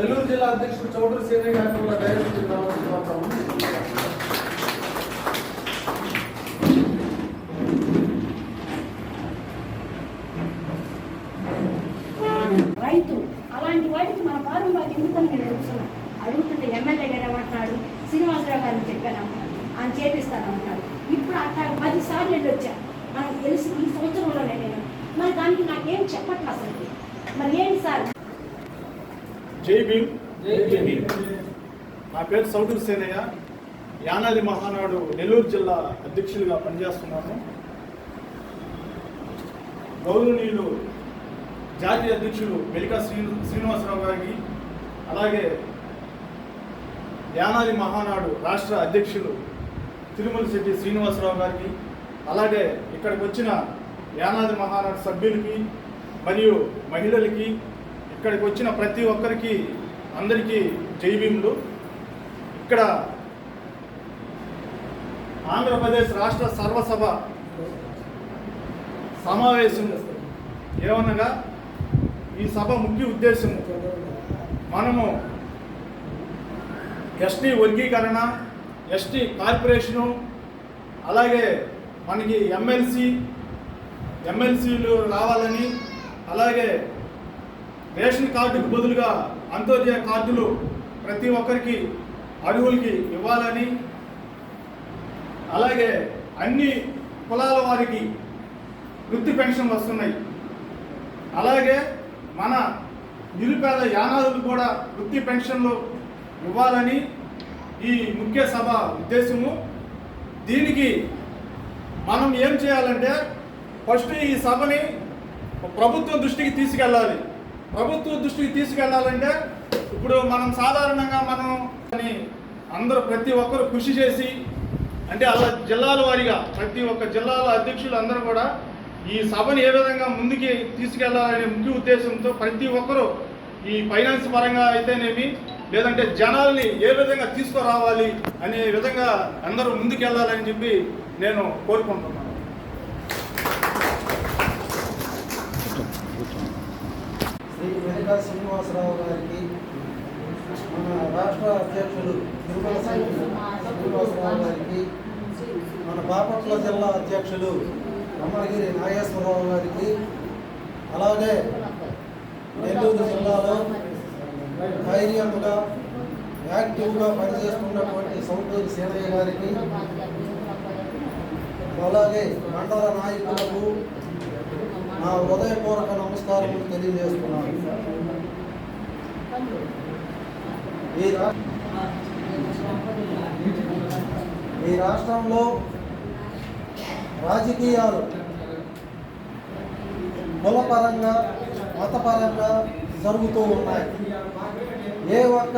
నెల్లూరు జిల్లా అధ్యక్షుడు చౌదరి సేనయ్య గారి వల్ల డైరెక్ట్ రావాల్సిన రైతు అలాంటి వాటికి మన పాలన ఎందుకని నేను అడుగుతున్నా. అడుగుతుంటే ఎమ్మెల్యే గారు ఏమంటున్నాడు? శ్రీనివాసరావు గారిని చెప్పాను ఆయన చేపిస్తానంటున్నాడు ఇప్పుడు అట్లా పది సార్లు వెళ్ళి వచ్చా. మనకు తెలుసు ఈ సంవత్సరంలోనే నేను. మరి దానికి నాకేం చెప్పట్లేదు అసలు? మరి ఏంటి సార్? జై భీమ్. జై భీమ్. నా పేరు సౌదూర్ సేనయ్య. యానాది మహానాడు నెల్లూరు జిల్లా అధ్యక్షులుగా పనిచేస్తున్నాను. గౌరవనీయులు జాతీయ అధ్యక్షులు మెలికా శ్రీను శ్రీనివాసరావు గారికి అలాగే యానాది మహానాడు రాష్ట్ర అధ్యక్షులు తిరుమల శెట్టి శ్రీనివాసరావు గారికి అలాగే ఇక్కడికి వచ్చిన యానాది మహానాడు సభ్యులకి మరియు మహిళలకి ఇక్కడికి వచ్చిన ప్రతి ఒక్కరికి అందరికీ జైభీములు ఇక్కడ ఆంధ్రప్రదేశ్ రాష్ట్ర సర్వసభ సమావేశం ఏమనగా ఈ సభ ముఖ్య ఉద్దేశం మనము ఎస్టీ వర్గీకరణ ఎస్టీ కార్పొరేషను అలాగే మనకి ఎమ్మెల్సీ ఎమ్మెల్సీలు రావాలని అలాగే రేషన్ కార్డుకు బదులుగా అంత్యోదయ కార్డులు ప్రతి ఒక్కరికి అర్హులకి ఇవ్వాలని అలాగే అన్ని కులాల వారికి వృత్తి పెన్షన్లు వస్తున్నాయి. అలాగే మన నిరుపేద యానాదులు కూడా వృత్తి పెన్షన్లు ఇవ్వాలని ఈ ముఖ్య సభ ఉద్దేశము. దీనికి మనం ఏం చేయాలంటే ఫస్ట్ ఈ సభని ప్రభుత్వం దృష్టికి తీసుకెళ్ళాలి. ప్రభుత్వ దృష్టికి తీసుకెళ్ళాలంటే ఇప్పుడు మనం సాధారణంగా మనం అందరూ ప్రతి ఒక్కరు కృషి చేసి అంటే అలా జిల్లాల వారీగా ప్రతి ఒక్క జిల్లాల అధ్యక్షులు అందరూ కూడా ఈ సభను ఏ విధంగా ముందుకి తీసుకెళ్ళాలనే ముఖ్య ఉద్దేశంతో ప్రతి ఒక్కరూ ఈ ఫైనాన్స్ పరంగా అయితేనేమి లేదంటే జనాల్ని ఏ విధంగా తీసుకురావాలి అనే విధంగా అందరూ ముందుకెళ్ళాలని చెప్పి నేను కోరుకుంటున్నాను. శ్రీ వెంకట శ్రీనివాసరావు గారికి మన రాష్ట్ర అధ్యక్షుడు తిరుమల శ్రీనివాసరావు గారికి మన బాపట్ల జిల్లా అధ్యక్షులు అమ్మగిరి నాగేశ్వరరావు గారికి అలాగే నెల్లూరు జిల్లాలో ధైర్యంగా యాక్టివ్గా పనిచేస్తున్నటువంటి సౌదూరి సేనయ్య గారికి అలాగే మండల నాయకులకు నా హృదయపూర్వక నమస్కారములు తెలియజేస్తున్నాను. ఈ రాష్ట్రంలో రాజకీయాలు కులపరంగా మతపరంగా జరుగుతూ ఉన్నాయి. ఏ ఒక్క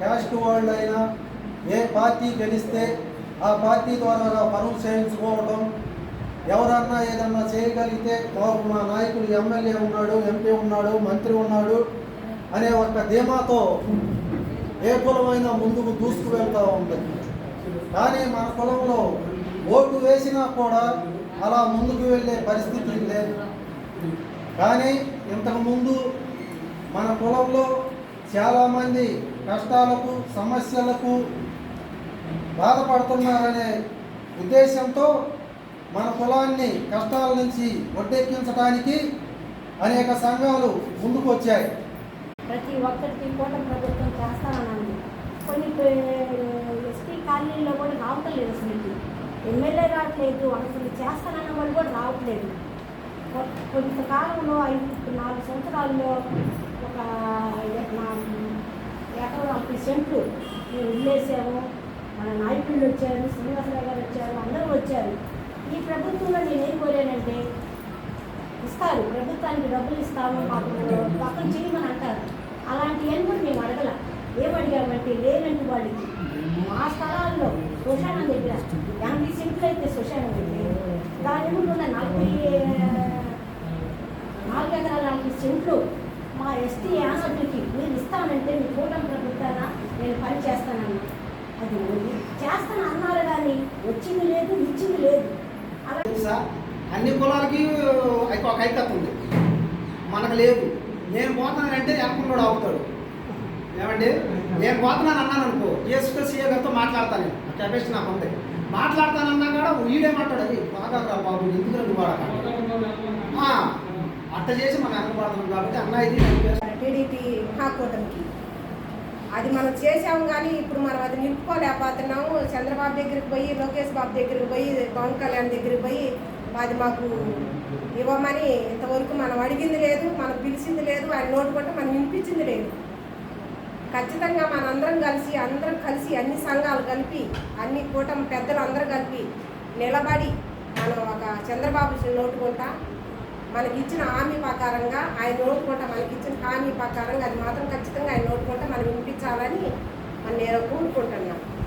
క్యాస్ట్ వాళ్ళైనా ఏ పార్టీ గెలిస్తే ఆ పార్టీ ద్వారా పనులు చేయించుకోవడం ఎవరన్నా ఏదన్నా చేయగలిగితే మాకు మా నాయకుడు ఎమ్మెల్యే ఉన్నాడు ఎంపీ ఉన్నాడు మంత్రి ఉన్నాడు అనే ఒక ధీమాతో ఏ కులమైనా ముందుకు దూసుకు వెళ్తూ ఉంటుంది కానీ మన కులంలో ఓటు వేసినా కూడా అలా ముందుకు వెళ్ళే పరిస్థితి లేదు కానీ ఇంతకుముందు మన కులంలో చాలామంది కష్టాలకు సమస్యలకు బాధపడుతున్నారనే ఉద్దేశంతో మన కులాన్ని కష్టాల నుంచి ఒడ్డెక్కించడానికి అనేక సంఘాలు ముందుకు వచ్చాయి. ప్రతి ఒక్కరికి కూటమి ప్రభుత్వం చేస్తానని కొన్ని ఎస్టీ కాలనీలో కూడా రావటం లేదు అసలు. ఎమ్మెల్యే రావట్లేదు అసలు చేస్తానన్న వాళ్ళు కూడా రావట్లేదు. కొ- కొంతకాలంలో ఐదు నాలుగు సంవత్సరాల్లో ఒక ఎ- ఎకరం నలభై సెంట్లు మేము వదిలేసాము. మన నాయకులు వచ్చారు శ్రీనివాసరావు గారు వచ్చారు అందరూ వచ్చారు. ఈ ప్రభుత్వంలో నేను ఏం కోరానంటే ఇస్తారు ప్రభుత్వానికి డబ్బులు ఇస్తాము మాకు పక్కన చేయమని అంటారు. అలాంటివన్నీ కూడా మేము అడగల. ఏమడిగామంటే అడిగామంటే లేనంటి వాళ్ళకి మా స్థలాల్లో శ్మశానం దగ్గర ఎనభై సెంట్లు అయితే శ్మశానం దగ్గర దాని ముందు ఉన్న నలభై నాలుగు ఎకరాల నలభై సెంట్లు మా ఎస్టీ యానర్జీకి మీరు ఇస్తానంటే మీ కూటమి ప్రభుత్వాన నేను పని చేస్తానన్నా. అది చేస్తాను అన్నారు కానీ వచ్చింది లేదు ఇచ్చింది లేదు. అన్ని కులాలకి ఒక ఐకత్ ఉంది. మనకు లేదు. నేను పోతానంటే వెనకుండా అవుతాడు ఏమండి? నేను పోతున్నాను అన్నాను అనుకో ఏసుక సీఏ గారితో మాట్లాడతాను ఆ కెపాసిటీ నాకు ఉంది. మాట్లాడతానన్నా కూడా వీడే మాట్లాడదు బాగా రా బాబు ఎందుకు రెండు వాడక? అట్ట చేసి మనం వెనకబడుతున్నాం కాబట్టి అన్న ఇది నేను చేస్తాను. టీడీపీ అది మనం చేసాము కానీ ఇప్పుడు మనం అది నిలుపుకోలేకపోతున్నాము చంద్రబాబు దగ్గరికి పోయి లోకేష్ బాబు దగ్గరికి పోయి పవన్ కళ్యాణ్ దగ్గరికి పోయి అది మాకు ఇవ్వమని ఇంతవరకు మనం అడిగింది లేదు మనం పిలిచింది లేదు ఆయన నోటుకుంటే మనం వినిపించింది లేదు. ఖచ్చితంగా మనందరం కలిసి అందరం కలిసి అన్ని సంఘాలు కలిపి అన్ని కూటమి పెద్దలు అందరూ కలిపి నిలబడి మనం ఒక చంద్రబాబు నోటుకుంటా మనకి ఇచ్చిన హామీ ప్రకారంగా ఆయన నోటుకుంటా మనకి ఇచ్చిన హామీ ప్రకారంగా అది మాత్రం ఖచ్చితంగా ఆయన నోటుకుంటా మనం వినిపించాలని మనం నేను కోరుకుంటున్నాను